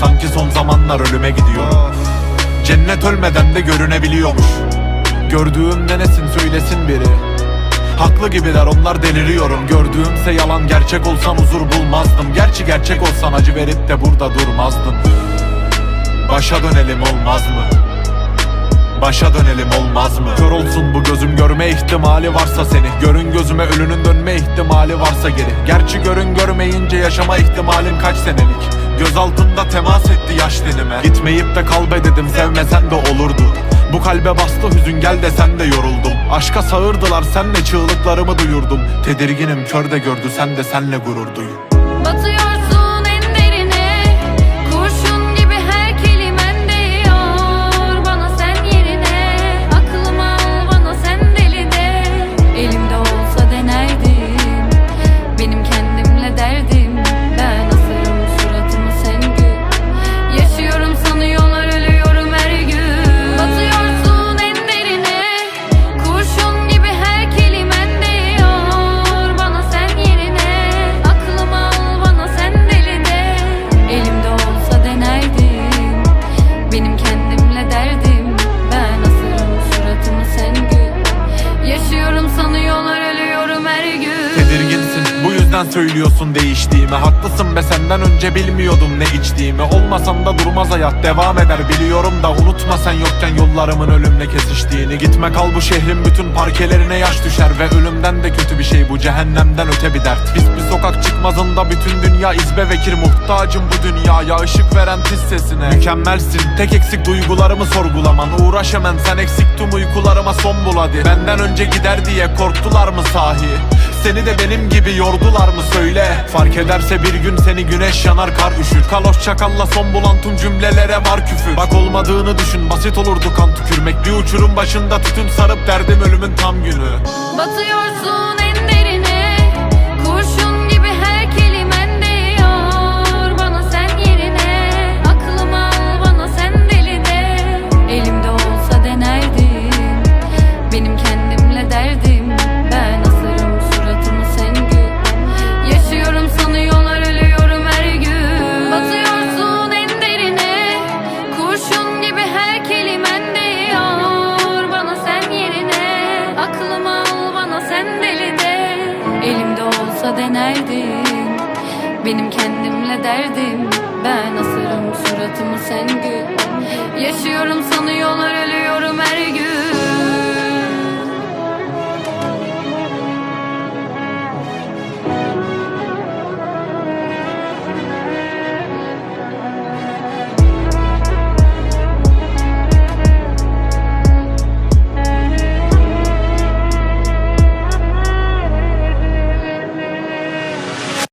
Sanki son zamanlar ölüme gidiyor. Cennet ölmeden de görünebiliyormuş. Gördüğümde nesin söylesin biri. Haklı gibiler onlar deliriyorum. Gördüğümse yalan gerçek olsan huzur bulmazdım. Gerçi gerçek olsan acı verip de burada durmazdın. Başa dönelim olmaz mı? Başa dönelim olmaz mı? Kör olsun bu gözüm görme ihtimali varsa seni. Görün gözüme ölünün dönme ihtimali varsa geri. Gerçi görün görmeyince yaşama ihtimalin kaç senelik? Göz altında temas etti yaş denime Gitmeyip de kal be dedim sevmesen de olurdu. Bu kalbe bastı hüzün gel desen de yoruldum. Aşka sağırdılar senle çığlıklarımı duyurdum. Tedirginim kör de gördü sen de senle gurur duy yüzden söylüyorsun değiştiğimi? Haklısın be senden önce bilmiyordum ne içtiğimi. Olmasan da durmaz hayat devam eder. Biliyorum da Unutma sen yokken yollarımın ölümle kesiştiğini. Gitme kal bu şehrin bütün parkelerine yaş düşer. Ve ölümden de kötü bir şey bu cehennemden öte bir dert. Biz bir sokak çıkmazında bütün dünya izbe vekir Muhtacım bu dünyaya. Işık veren tiz sesine. Mükemmelsin tek eksik duygularımı sorgulaman. Uğraş hemen sen eksik tüm uykularıma son bul hadi. Benden önce gider diye korktular mı sahi seni de benim gibi yordular mı söyle. Fark ederse bir gün seni güneş yanar kar üşür. Kaloş çakalla son bulan tüm cümlelere var küfür. Bak olmadığını düşün basit olurdu kan tükürmek. Bir uçurum başında tütün sarıp derdim ölümün tam günü. Batıyorsun Denerdim Benim kendimle derdim. Ben